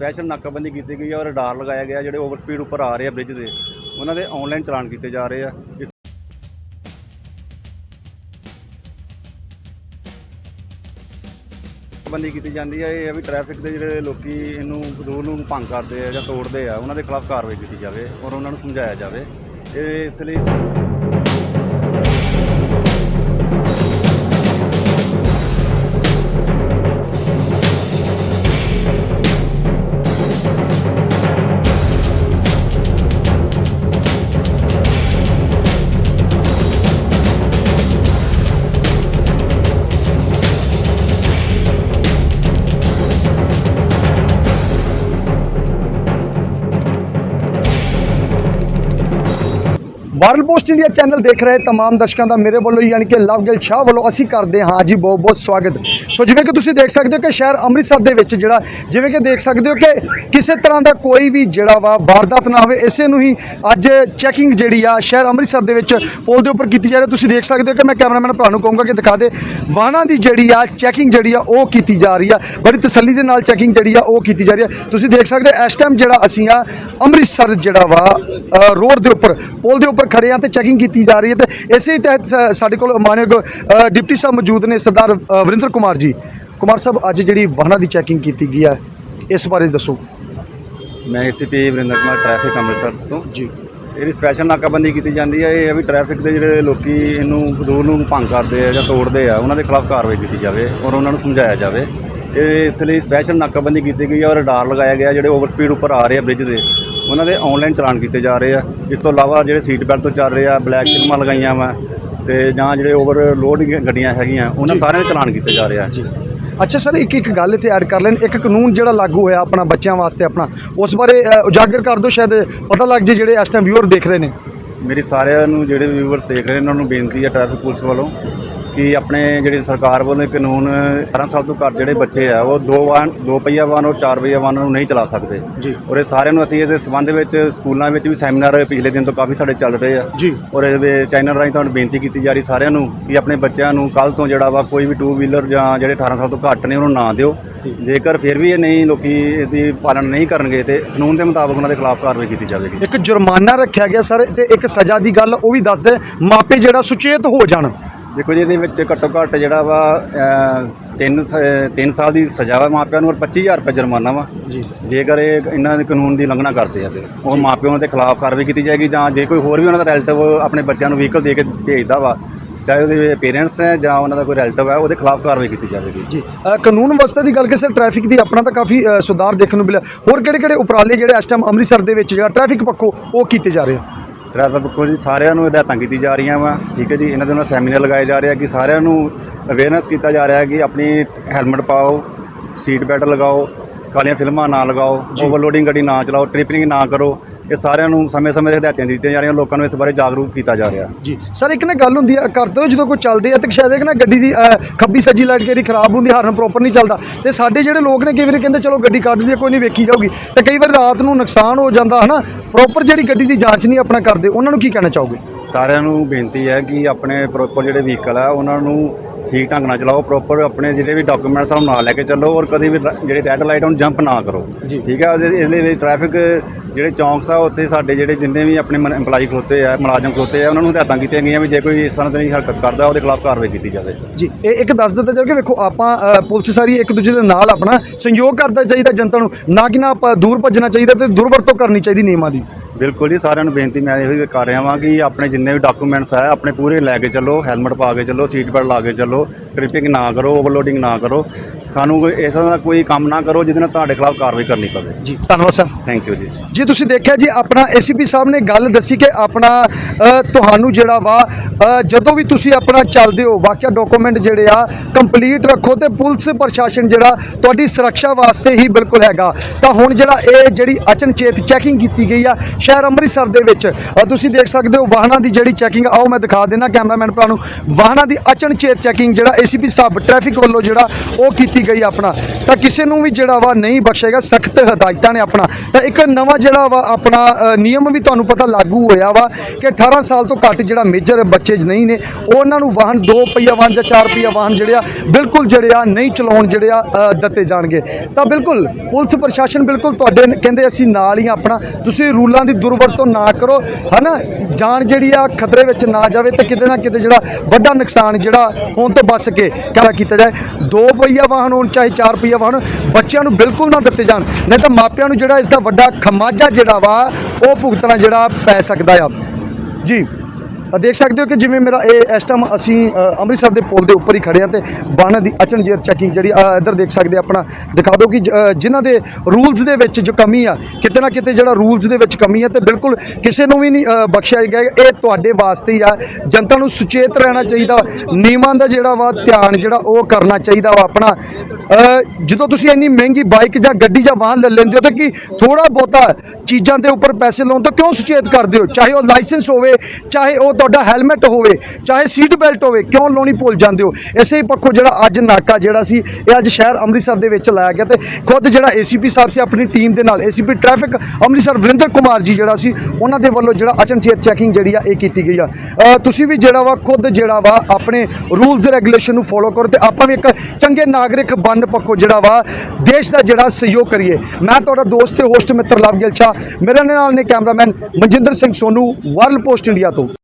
Special ਨਾਕਾਬੰਦੀ ਕੀਤੀ ਗਈ ਹੈ ਔਰ ਰਡਾਰ ਲਗਾਇਆ ਗਿਆ ਜਿਹੜੇ ਓਵਰ ਸਪੀਡ ਉੱਪਰ ਆ ਰਹੇ ਆ ਬ੍ਰਿਜ ਦੇ। ਉਹਨਾਂ ਦੇ ਆਨਲਾਈਨ ਚਲਾਨ ਕੀਤੇ ਜਾ ਰਹੇ ਆ। ਇਸ ਬੰਦੀ ਕੀਤੀ ਜਾਂਦੀ ਹੈ, ਇਹ ਹੈ ਵੀ ਟ੍ਰੈਫਿਕ ਦੇ ਜਿਹੜੇ ਲੋਕੀ ਇਹਨੂੰ ਦੂਰ ਨੂੰ ਭੰਗ ਕਰਦੇ ਆ ਜਾਂ ਤੋੜਦੇ ਆ, ਉਹਨਾਂ ਦੇ ਖਿਲਾਫ ਕਾਰਵਾਈ ਕੀਤੀ ਜਾਵੇ ਔਰ ਉਹਨਾਂ ਨੂੰ ਸਮਝਾਇਆ ਜਾਵੇ। ਇਹ ਇਸ ਲਈ ਵਾਇਰਲ ਪੋਸਟ ਇੰਡੀਆ ਚੈਨਲ ਦੇਖ ਰਹੇ ਤਮਾਮ ਦਰਸ਼ਕਾਂ ਦਾ ਮੇਰੇ ਵੱਲੋਂ ਯਾਨੀ ਕਿ ਲਵ ਲਵਗਿਲ ਸ਼ਾਹ ਵੱਲੋਂ ਅਸੀਂ ਕਰਦੇ ਹਾਂ ਜੀ ਬਹੁਤ ਬਹੁਤ ਸਵਾਗਤ। ਸੋ ਜਿਵੇਂ ਕਿ ਤੁਸੀਂ ਦੇਖ ਸਕਦੇ ਹੋ ਕਿ ਸ਼ਹਿਰ ਅੰਮ੍ਰਿਤਸਰ ਦੇ ਵਿੱਚ ਜਿਹੜਾ ਜਿਵੇਂ ਕਿ ਦੇਖ ਸਕਦੇ ਹੋ ਕਿ ਕਿਸੇ ਤਰ੍ਹਾਂ ਦਾ ਕੋਈ ਵੀ ਜਿਹੜਾ ਵਾ ਵਾਰਦਾਤ ਨਾ ਹੋਵੇ, ਇਸੇ ਨੂੰ ਹੀ ਅੱਜ ਚੈਕਿੰਗ ਜਿਹੜੀ ਆ ਸ਼ਹਿਰ ਅੰਮ੍ਰਿਤਸਰ ਦੇ ਵਿੱਚ ਪੁਲ ਦੇ ਉੱਪਰ ਕੀਤੀ ਜਾ ਰਹੀ ਤੁਸੀਂ ਦੇਖ ਸਕਦੇ ਹੋ ਕਿ ਮੈਂ ਕੈਮਰਾਮੈਨ ਭਰਾ ਨੂੰ ਕਹੂੰਗਾ ਕਿ ਦਿਖਾ ਦੇ, ਵਾਹਨਾਂ ਦੀ ਜਿਹੜੀ ਆ ਚੈਕਿੰਗ ਜਿਹੜੀ ਆ ਉਹ ਕੀਤੀ ਜਾ ਰਹੀ ਆ। ਬੜੀ ਤਸੱਲੀ ਦੇ ਨਾਲ ਚੈਕਿੰਗ ਜਿਹੜੀ ਆ ਉਹ ਕੀਤੀ ਜਾ ਰਹੀ ਆ। ਤੁਸੀਂ ਦੇਖ ਸਕਦੇ ਇਸ ਟਾਈਮ ਜਿਹੜਾ ਅਸੀਂ ਆ ਅੰਮ੍ਰਿਤਸਰ ਜਿਹੜਾ ਵਾ ਰੋਡ ਦੇ ਉੱਪਰ, ਪੁਲ ਦੇ ਉੱਪਰ ਖੜੇ ਆ ਤੇ ਚੈਕਿੰਗ ਕੀਤੀ ਜਾ ਰਹੀ ਹੈ ਤੇ ਇਸੇ ਹੀ ਤਹਿਤ ਸ- ਸਾਡੇ ਕੋਲ ਮਾਨਯੋਗ ਅ, ਡਿਪਟੀ ਸਾਹਿਬ ਮੌਜੂਦ ਨੇ ਸਰਦਾਰ ਅ, ਵਰਿੰਦਰ ਕੁਮਾਰ ਜੀ। ਕੁਮਾਰ ਸਾਹਿਬ ਅੱਜ ਜਿਹੜੀ ਵਾਹਨਾਂ ਦੀ ਚੈਕਿੰਗ ਕੀਤੀ ਗਈ ਆ ਇਸ ਬਾਰੇ ਦੱਸੋ। ਮੈਂ ਏਸੀਪੀ ਵਰਿੰਦਰ ਕੁਮਾਰ ਟ੍ਰੈਫਿਕ ਅੰਮ੍ਰਿਤਸਰ ਤੋਂ। ਜੀ। ਇਹਦੀ ਸਪੈਸ਼ਲ ਨਾਕਾਬੰਦੀ ਕੀਤੀ ਜਾਂਦੀ ਹੈ। ਇਹ ਹੈ ਵੀ ਟ੍ਰੈਫਿਕ ਦੇ ਜਿਹੜੇ ਲੋਕੀ ਇਹਨੂੰ ਰੂਲ ਨੂੰ ਭੰਗ ਕਰਦੇ ਆ ਜਾਂ ਤੋੜਦੇ ਆ ਉਹਨਾਂ ਦੇ ਖਿਲਾਫ ਕਾਰਵਾਈ ਕੀਤੀ ਜਾਵੇ ਔਰ ਉਹਨਾਂ ਨੂੰ ਸਮਝਾਇਆ ਜਾਵੇ। ਇਹ ਇਸ ਲਈ ਸਪੈਸ਼ਲ ਨਾਕਾਬੰਦੀ ਕੀਤੀ ਗਈ ਹੈ ਔਰ ਰਡਾਰ ਲਗਾਇਆ ਗਿਆ ਜਿਹੜੇ ਓਵਰ ਸਪੀਡ ਉੱਪਰ ਆ ਰਹੇ ਆ ਬ੍ਰਿਜ ਦੇ। ਉਹਨਾਂ ਦੇ ਆਨਲਾਈਨ ਚਲਾਨ ਕੀਤੇ ਜਾ ਰਹੇ ਆ। ਇਸ ਤੋਂ ਇਲਾਵਾ ਜਿਹੜੇ ਸੀਟ ਬੈਲਟ ਤੋਂ ਚੱਲ ਰਹੇ ਆ ਬਲੈਕ ਫਿਲਮਾਂ ਲਗਾਈਆਂ ਵਾ ਤੇ ਜਾਂ ਜਿਹੜੇ ਓਵਰ ਲੋਡ ਗੱਡੀਆਂ ਹੈਗੀਆਂ ਉਹਨਾਂ। ਸਾਰਿਆਂ ਦੇ ਚਲਾਨ ਕੀਤੇ ਜਾ ਰਹੇ ਆ। ਜੀ। ਅੱਛਾ ਸਰ ਇੱਕ ਇੱਕ ਗੱਲ ਇੱਥੇ ਐਡ ਕਰ ਲੈਣ। ਇੱਕ ਕਾਨੂੰਨ ਜਿਹੜਾ ਲਾਗੂ ਹੋਇਆ ਆਪਣਾ ਬੱਚਿਆਂ ਵਾਸਤੇ ਆਪਣਾ ਉਸ ਬਾਰੇ ਉਜਾਗਰ ਕਰ ਦਿਓ ਸ਼ਾਇਦ ਪਤਾ ਲੱਗ ਜੇ ਜਿਹੜੇ ਇਸ ਟਾਈਮ ਵਿਊਅਰ ਦੇਖ ਰਹੇ ਨੇ। ਮੇਰੀ ਸਾਰਿਆਂ ਨੂੰ ਜਿਹੜੇ ਵਿਊਵਰਸ ਦੇਖ ਰਹੇ ਨੇ ਉਹਨਾਂ ਨੂੰ ਬੇਨਤੀ ਹੈ ਟ੍ਰੈਫਿਕ ਪੁਲਿਸ ਵੱਲੋਂ ਕਿ ਆਪਣੇ ਜਿਹੜੀ ਸਰਕਾਰ ਵੱਲੋਂ ਇਹ ਕਾਨੂੰਨ 18 ਸਾਲ ਤੋਂ ਘੱਟ ਜਿਹੜੇ ਬੱਚੇ ਆ ਉਹ ਦੋ ਵਾਹਨ ਦੋ ਪਹੀਆ ਵਾਹਨ ਔਰ ਚਾਰ ਪਹੀਆ ਵਾਹਨ ਨੂੰ ਨਹੀਂ ਚਲਾ ਸਕਦੇ। ਜੀ। ਔਰ ਇਹ ਸਾਰਿਆਂ ਨੂੰ ਅਸੀਂ ਇਹਦੇ ਸੰਬੰਧ ਵਿੱਚ ਸਕੂਲਾਂ ਵਿੱਚ ਵੀ ਸੈਮੀਨਾਰ ਪਿਛਲੇ ਦਿਨ ਤੋਂ ਕਾਫੀ ਸਾਡੇ ਚੱਲ ਰਹੇ ਆ। ਜੀ। ਔਰ ਇਹਦੇ ਚੈਨਲ ਰਾਹੀਂ ਤੁਹਾਨੂੰ ਬੇਨਤੀ ਕੀਤੀ ਜਾ ਰਹੀ ਸਾਰਿਆਂ ਨੂੰ ਕਿ ਆਪਣੇ ਬੱਚਿਆਂ ਨੂੰ ਕੱਲ ਤੋਂ ਜਿਹੜਾ ਵਾ ਕੋਈ ਵੀ ਟੂ ਵੀਲਰ ਜਾਂ ਜਿਹੜੇ 18 ਸਾਲ ਤੋਂ ਘੱਟ ਨੇ ਉਹਨੂੰ ਨਾ ਦਿਓ। ਜੇਕਰ ਫਿਰ ਵੀ ਇਹ ਨਹੀਂ ਲੋਕੀ ਇਹਦੀ ਪਾਲਣਾ ਨਹੀਂ ਕਰਨਗੇ ਤੇ ਕਾਨੂੰਨ ਦੇ ਮੁਤਾਬਕ ਉਹਨਾਂ ਦੇ ਖਿਲਾਫ ਕਾਰਵਾਈ ਕੀਤੀ ਜਾਵੇਗੀ। ਇੱਕ ਜੁਰਮਾਨਾ ਰੱਖਿਆ ਗਿਆ ਸਰ ਤੇ ਇੱਕ ਸਜ਼ਾ ਦੀ ਗੱਲ ਉਹ ਵੀ ਦੱਸ ਦੇ ਮਾਪੇ ਜਿਹੜਾ ਸੁਚੇਤ ਹੋ ਜਾਣ। ਦੇਖੋ ਜੀ ਇਹਦੇ ਵਿੱਚ ਘੱਟੋ ਘੱਟ ਜਿਹੜਾ ਵਾ 3 3 ਸਾਲ ਦੀ ਸਜ਼ਾ ਵਾ ਮਾਪਿਆਂ ਨੂੰ ਔਰ 25000 ਰੁਪਏ ਜੁਰਮਾਨਾ ਵਾ। ਜੀ। ਜੇਕਰ ਇਹ ਇਹਨਾਂ ਦੇ ਕਾਨੂੰਨ ਦੀ ਉਲੰਘਣਾ ਕਰਦੇ ਆ ਤੇ ਉਹ। ਮਾਪਿਆਂ ਦੇ ਖਿਲਾਫ ਕਾਰਵਾਈ ਕੀਤੀ ਜਾਏਗੀ ਜਾਂ ਜੇ ਕੋਈ ਹੋਰ ਵੀ ਉਹਨਾਂ ਦਾ ਰਿਲੇਟਿਵ ਆਪਣੇ ਬੱਚਿਆਂ ਨੂੰ ਵਹੀਕਲ ਦੇ ਕੇ ਭੇਜਦਾ ਵਾ ਚਾਹੇ ਉਹਦੇ ਪੇਰੈਂਟਸ ਹੈ ਜਾਂ ਉਹਨਾਂ ਦਾ ਕੋਈ ਰਿਲੇਟਿਵ ਹੈ ਉਹਦੇ ਖਿਲਾਫ ਕਾਰਵਾਈ ਕੀਤੀ ਜਾਵੇਗੀ। ਜੀ। ਕਾਨੂੰਨ ਵਿਵਸਥਾ ਦੀ ਗੱਲ ਕਿ ਸਰ ਟ੍ਰੈਫਿਕ ਦੀ ਆਪਣਾ ਤਾਂ ਕਾਫੀ ਸੁਧਾਰ ਦੇਖਣ ਨੂੰ ਮਿਲਿਆ। ਹੋਰ ਕਿਹੜੇ ਕਿਹੜੇ ਉਪਰਾਲੇ ਜਿਹੜੇ ਇਸ ਟਾਈਮ ਅੰਮ੍ਰਿਤਸਰ ਦੇ ਵਿੱਚ ਜਿਹੜਾ ਟ੍ਰੈਫਿਕ ਪੱਖੋਂ ਉਹ ਕੀਤੇ ਜਾ ਰਹੇ ਆ? ਟ੍ਰੈਫਿਕ ਕੋਲ ਜੀ ਸਾਰਿਆਂ ਨੂੰ ਹਦਾਇਤਾਂ ਕੀਤੀ ਜਾ ਰਹੀਆਂ ਵਾ ਠੀਕ ਹੈ ਜੀ ਇਹਨਾਂ ਦੇ ਨਾਲ ਸੈਮੀਨਾਰ ਲਗਾਏ ਜਾ ਰਹੇ ਆ ਕਿ ਸਾਰਿਆਂ ਨੂੰ ਅਵੇਅਰਨੈਸ ਕੀਤਾ ਜਾ ਰਿਹਾ ਹੈ ਕਿ ਆਪਣੀ ਹੈਲਮਟ ਪਾਓ ਸੀਟ ਬੈਲਟ ਲਗਾਓ ਕਾਲੀਆਂ ਫਿਲਮਾਂ ਨਾ ਲਗਾਓ। ਓਵਰਲੋਡਿੰਗ ਗੱਡੀ ਨਾ ਚਲਾਓ ਟ੍ਰਿਪਲਿੰਗ ਨਾ ਕਰੋ ਇਹ ਸਾਰਿਆਂ ਨੂੰ ਸਮੇਂ-ਸਮੇਂ ਤੇ ਹਦਾਇਤਾਂ ਦਿੱਤੀਆਂ ਜਾ ਰਹੀਆਂ ਲੋਕਾਂ ਨੂੰ ਇਸ ਬਾਰੇ ਜਾਗਰੂਕ ਕੀਤਾ ਜਾ ਰਿਹਾ। ਜੀ। ਸਰ ਇੱਕ ਨਾ ਗੱਲ ਹੁੰਦੀ ਹੈ ਕਰਦੇ ਹੋ ਜਦੋਂ ਕੋਈ ਚੱਲਦੇ ਆ ਤੇ ਸ਼ਾਇਦ ਇੱਕ ਨਾ ਗੱਡੀ ਦੀ ਖੱਬੀ ਸੱਜੀ ਲਾਈਟ ਕਿਹੜੀ ਖਰਾਬ ਹੁੰਦੀ ਹਾਰਨ ਪ੍ਰੋਪਰ ਨਹੀਂ ਚੱਲਦਾ। ਤੇ ਸਾਡੇ ਜਿਹੜੇ ਲੋਕ ਨੇ ਕਈ ਵਾਰੀ ਕਹਿੰਦੇ ਚਲੋ ਗੱਡੀ ਕੱਢ ਲਈਏ ਕੋਈ ਨਹੀਂ ਵੇਖੀ ਜਾਊਗੀ। ਤੇ ਕਈ ਵਾਰ ਰਾਤ ਨੂੰ ਨੁਕਸਾਨ ਹੋ ਜਾਂਦਾ ਹਨਾ? ਪ੍ਰੋਪਰ ਜਿਹੜੀ ਗੱਡੀ ਦੀ ਜਾਂਚ ਨਹੀਂ ਆਪਣਾ ਕਰਦੇ ਉਹਨਾਂ ਨੂੰ ਕੀ ਕਹਿਣਾ ਚਾਹੋਗੇ? ਸਾਰਿਆਂ ਨੂੰ ਬੇਨਤੀ ਹੈ ਕਿ ਆਪਣੇ ਪ੍ਰੋਪਰ ਜਿਹੜੇ ਵਹੀਕਲ ਆ ਉਹਨਾਂ ਨੂੰ ਠੀਕ ਢੰਗ ਨਾਲ ਚਲਾਓ ਪ੍ਰੋਪਰ ਆਪਣੇ ਜਿਹੜੇ ਵੀ ਡਾਕੂਮੈਂਟਸ ਆ ਉਹ ਨਾਲ ਲੈ ਕੇ ਚੱਲੋ ਔਰ ਕਦੇ ਵੀ ਜਿਹੜੀ ਰੈੱਡ ਲਾਈਟ ਉਹਨੂੰ ਜੰਪ ਨਾ ਕਰੋ। ਠੀਕ ਹੈ ਇਸ ਦੇ ਵਿੱਚ ਟ੍ਰੈਫਿਕ ਜਿਹੜੇ ਚੌਂਕਸ ਆ ਉੱਥੇ ਸਾਡੇ ਜਿਹੜੇ ਜਿੰਨੇ ਵੀ ਆਪਣੇ EMPLOYE ਖਲੋਤੇ ਆ ਮੁਲਾਜ਼ਮ ਖਲੋਤੇ ਆ ਉਹਨਾਂ ਨੂੰ ਹਦਾਇਤਾਂ ਕੀਤੀਆਂ ਗਈਆਂ ਵੀ ਜੇ ਕੋਈ ਇਸ ਤਰ੍ਹਾਂ ਦੀ ਹਰਕਤ ਕਰਦਾ ਉਹਦੇ ਖਿਲਾਫ ਕਾਰਵਾਈ ਕੀਤੀ ਜਾਵੇ। ਜੀ ਇਹ ਇੱਕ ਦੱਸ ਦਿੱਤਾ ਜਾਵੇ ਕਿ ਵੇਖੋ ਆਪਾਂ ਪੁਲਿਸ ਸਾਰੀ ਇੱਕ ਦੂਜੇ ਦੇ ਨਾਲ ਆਪਣਾ ਸਹਿਯੋਗ ਕਰਦਾ ਚਾਹੀਦਾ ਜਨਤਾ ਨੂੰ ਨਾ ਕਿ ਨਾ ਆਪਾਂ ਦੂਰ ਭੱਜਣਾ ਚਾਹੀਦਾ ਤੇ ਦੁਰਵਰਤੋਂ ਕਰਨੀ ਚਾਹੀਦੀ ਨਿਯਮਾਂ ਦੀ। ਬਿਲਕੁਲ ਜੀ ਸਾਰਿਆਂ ਨੂੰ ਬੇਨਤੀ ਮੈਂ ਇਹੋ ਹੀ ਕਰ ਰਿਹਾ ਵਾਂ ਕਿ ਆਪਣੇ ਜਿੰਨੇ ਵੀ ਡਾਕੂਮੈਂਟਸ ਆ ਆਪਣੇ ਪੂਰੇ ਲੈ ਕੇ ਚੱਲੋ ਹੈਲਮਟ ਪਾ ਕੇ ਚੱਲੋ ਸੀਟ ਬੈਲਟ ਲਾ ਕੇ ਚੱਲੋ ਟ੍ਰਿਪਿੰਗ ਨਾ ਕਰੋ ਓਵਰਲੋਡਿੰਗ ਨਾ ਕਰੋ। ਸਾਨੂੰ ਕੋਈ ਇਸ ਤਰ੍ਹਾਂ ਦਾ ਕੋਈ ਕੰਮ ਨਾ ਕਰੋ ਜਿਹਦੇ ਨਾਲ ਤੁਹਾਡੇ ਖਿਲਾਫ ਕਾਰਵਾਈ ਕਰਨੀ ਪਵੇ। ਜੀ ਧੰਨਵਾਦ ਸਰ। ਥੈਂਕ ਯੂ ਜੀ। ਜੀ ਤੁਸੀਂ ਦੇਖਿਆ ਜੀ ਆਪਣਾ ਏਸੀਪੀ ਸਾਹਿਬ ਨੇ ਗੱਲ ਦੱਸੀ ਕਿ ਆਪਣਾ ਤੁਹਾਨੂੰ ਜਿਹੜਾ ਵਾ ਜਦੋਂ ਵੀ ਤੁਸੀਂ ਆਪਣਾ ਚੱਲਦੇ ਹੋ ਵਾਕਿਆ ਡਾਕੂਮੈਂਟ ਜਿਹੜੇ ਆ ਕੰਪਲੀਟ ਰੱਖੋ ਤੇ ਪੁਲਿਸ ਪ੍ਰਸ਼ਾਸਨ ਜਿਹੜਾ ਤੁਹਾਡੀ ਸੁਰੱਖਿਆ ਵਾਸਤੇ ਹੀ ਬਿਲਕੁਲ ਹੈਗਾ। ਤਾਂ ਹੁਣ ਜਿਹੜਾ ਇਹ ਜਿਹੜੀ ਅਚਨਚੇਤ ਚੈਕਿੰਗ ਕੀਤੀ ਗਈ ਆ ਸ਼ਹਿਰ ਅੰਮ੍ਰਿਤਸਰ ਦੇ ਵਿੱਚ। ਤੁਸੀਂ ਦੇਖ ਸਕਦੇ ਹੋ ਵਾਹਨਾਂ ਦੀ ਜਿਹੜੀ ਚੈਕਿੰਗ ਆਓ ਮੈਂ ਦਿਖਾ ਦੇਣਾ ਕੈਮਰਾਮੈਨ ਭਰਾ ਨੂੰ। ਵਾਹਨਾਂ ਦੀ ਅਚਨਚੇਤ ਚੈਕਿੰਗ ਜਿਹੜਾ ਏਸੀਪੀ ਸਾਹਿਬ ਟ੍ਰੈਫਿਕ ਵੱਲੋਂ ਜਿਹੜਾ ਉਹ ਕੀਤੀ ਗਈ ਆਪਣਾ। ਤਾਂ ਕਿਸੇ ਨੂੰ ਵੀ ਜਿਹੜਾ ਵਾ ਨਹੀਂ ਬਖਸ਼ੇਗਾ, ਸਖਤ ਹਦਾਇਤਾਂ ਨੇ ਆਪਣਾ। ਤਾਂ ਇੱਕ ਨਵਾਂ ਜਿਹੜਾ ਵਾ ਆਪਣਾ ਨਿਯਮ ਵੀ ਤੁਹਾਨੂੰ ਪਤਾ ਲਾਗੂ ਹੋਇਆ ਵਾ ਕਿ 18 ਸਾਲ ਤੋਂ ਘੱਟ ਜਿਹੜਾ ਮੇਜਰ ਬੱਚੇ ਨਹੀਂ ਨੇ, ਉਹਨਾਂ ਨੂੰ ਵਾਹਨ 2 ਪਹੀਆ ਵਾਹਨ ਜਾਂ 4 ਪਹੀਆ ਵਾਹਨ ਜਿਹੜੇ ਆ, ਬਿਲਕੁਲ ਜਿਹੜੇ ਆ ਨਹੀਂ ਚਲਾਉਣ ਜਿਹੜੇ ਆ ਦਿੱਤੇ ਜਾਣਗੇ। ਤਾਂ ਬਿਲਕੁਲ ਪੁਲਿਸ ਪ੍ਰਸ਼ਾਸਨ ਬਿਲਕੁਲ ਤੁਹਾਡੇ ਕਹਿੰਦੇ ਅਸੀਂ ਨਾਲ ਹੀ ਆਪਣਾ। ਤੁਸੀਂ ਰੂਲਾਂ ਦੀ ਦੁਰਵਰਤੋਂ ਨਾ ਕਰੋ, ਹਨਾ? ਜਾਨ ਜਿਹੜੀ ਆ ਖਤਰੇ ਵਿੱਚ ਨਾ ਜਾਵੇ ਤੇ ਕਿਤੇ ਨਾ ਕਿਤੇ ਜਿਹੜਾ ਵੱਡਾ ਨੁਕਸਾਨ ਜਿਹੜਾ ਹੋਣ ਤੋਂ ਬਚ ਸਕੇ ਕਾਲਾ ਕੀਤਾ ਜਾਏ? ਦੋ ਪਹੀਆ ਵਾਹਨ ਹੋਣ ਚਾਹੇ ਚਾਰ ਪਹੀਆ ਵਾਹਨ, ਬੱਚਿਆਂ ਨੂੰ ਬਿਲਕੁਲ ਨਾ ਦਿੱਤੇ ਜਾਣ। ਨਹੀਂ ਤਾਂ ਮਾਪਿਆਂ ਨੂੰ ਜਿਹੜਾ ਇਸ ਦਾ ਵੱਡਾ ਖਮਾਜਾ ਜਿਹੜਾ ਵਾ, ਉਹ ਭੁਗਤਣਾ ਜਿਹੜਾ ਪੈ ਸਕਦਾ ਆ। ਜੀ। ਦੇਖ ਸਕਦੇ ਹੋ ਕਿ ਜਿਵੇਂ ਮੇਰਾ ਇਹ ਇਸ ਟਾਈਮ ਅਸੀਂ ਅੰਮ੍ਰਿਤਸਰ ਦੇ ਪੁਲ ਦੇ ਉੱਪਰ ਹੀ ਖੜੇ ਹਾਂ ਤੇ ਵਾਹਨਾਂ ਦੀ ਅਚਨਜੇਤ ਚੈਕਿੰਗ ਜਿਹੜੀ ਇੱਧਰ ਦੇਖ ਸਕਦੇ ਆਪਣਾ, ਦਿਖਾ ਦਿਓ ਕਿ ਜ- ਜਿਨ੍ਹਾਂ ਦੇ ਰੂਲਸ ਦੇ ਵਿੱਚ ਜੋ ਕਮੀ ਆ, ਕਿਤੇ ਨਾ ਕਿਤੇ ਜਿਹੜਾ ਰੂਲਸ ਦੇ ਵਿੱਚ ਕਮੀ ਆ ਤੇ ਬਿਲਕੁਲ ਕਿਸੇ ਨੂੰ ਵੀ ਨਹੀਂ ਬਖਸ਼ਿਆ ਗਿਆ ਇਹ ਤੁਹਾਡੇ ਵਾਸਤੇ ਹੀ ਆ। ਜਨਤਾ ਨੂੰ ਸੁਚੇਤ ਰਹਿਣਾ ਚਾਹੀਦਾ, ਨਿਯਮਾਂ ਦਾ ਜਿਹੜਾ ਵਾ ਧਿਆਨ ਜਿਹੜਾ ਉਹ ਕਰਨਾ ਚਾਹੀਦਾ ਵਾ ਆਪਣਾ। ਜਦੋਂ ਤੁਸੀਂ ਇੰਨੀ ਮਹਿੰਗੀ ਬਾਈਕ ਜਾਂ ਗੱਡੀ ਜਾਂ ਵਾਹਨ ਲੈ ਲੈਂਦੇ ਹੋ ਤਾਂ ਕਿ ਥੋੜਾ ਬਹੁਤਾ ਚੀਜ਼ਾਂ ਦੇ ਉੱਪਰ ਪੈਸੇ ਲਾਉਣ ਤੋਂ ਕਿਉਂ ਸੁਚੇਤ ਕਰਦੇ ਹੋ? ਚਾਹੇ ਉਹ ਲਾਇਸੈਂਸ ਹੋਵੇ, ਚਾਹੇ ਉਹ ਤੁਹਾਡਾ ਹੈਲਮਟ ਹੋਵੇ, ਚਾਹੇ ਸੀਟ ਬੈਲਟ ਹੋਵੇ, ਕਿਉਂ ਲਾਉਣੀ ਭੁੱਲ ਜਾਂਦੇ ਹੋ? ਇਸੇ ਪੱਖੋਂ ਜਿਹੜਾ ਅੱਜ ਨਾਕਾ ਜਿਹੜਾ ਸੀ, ਇਹ ਅੱਜ ਸ਼ਹਿਰ ਅੰਮ੍ਰਿਤਸਰ ਦੇ ਵਿੱਚ ਲਾਇਆ ਗਿਆ ਤੇ ਖੁਦ ਜਿਹੜਾ ਏਸੀਪੀ ਸਾਹਿਬ ਸੀ ਆਪਣੀ ਟੀਮ ਦੇ ਨਾਲ ਏਸੀਪੀ ਟ੍ਰੈਫਿਕ ਅੰਮ੍ਰਿਤਸਰ ਵਰਿੰਦਰ ਕੁਮਾਰ ਜੀ ਜਿਹੜਾ ਸੀ, ਉਹਨਾਂ ਦੇ ਵੱਲੋਂ ਜਿਹੜਾ ਅਚਨਚੇਤ ਚੈਕਿੰਗ ਜਿਹੜੀ ਆ, ਇਹ ਕੀਤੀ ਗਈ ਆ। ਤੁਸੀਂ ਵੀ ਜਿਹੜਾ ਵਾ, ਖੁਦ ਜਿਹੜਾ ਵਾ, ਆਪਣੇ ਰੂਲਸ ਰੈਗੂਲੇਸ਼ਨ ਨੂੰ ਫੋਲੋ ਕਰੋ ਤੇ ਆਪਾਂ ਵੀ ਇੱਕ ਚੰਗੇ ਨਾਗਰਿਕ ਬਣਨ ਪੱਖੋਂ ਜਿਹੜਾ ਵਾ, ਦੇਸ਼ ਦਾ ਜਿਹੜਾ ਸਹਿਯੋਗ ਕਰੀਏ। ਮੈਂ ਤੁਹਾਡਾ ਦੋਸਤ ਤੇ ਹੋਸਟ ਮਿੱਤਰ ਲਵਗਿਲ ਸ਼ਾਹ ਮੇਰੇ ਨਾਲ ਨੇ cameraman Manjinder Singh Sonu world post India ਤੋਂ।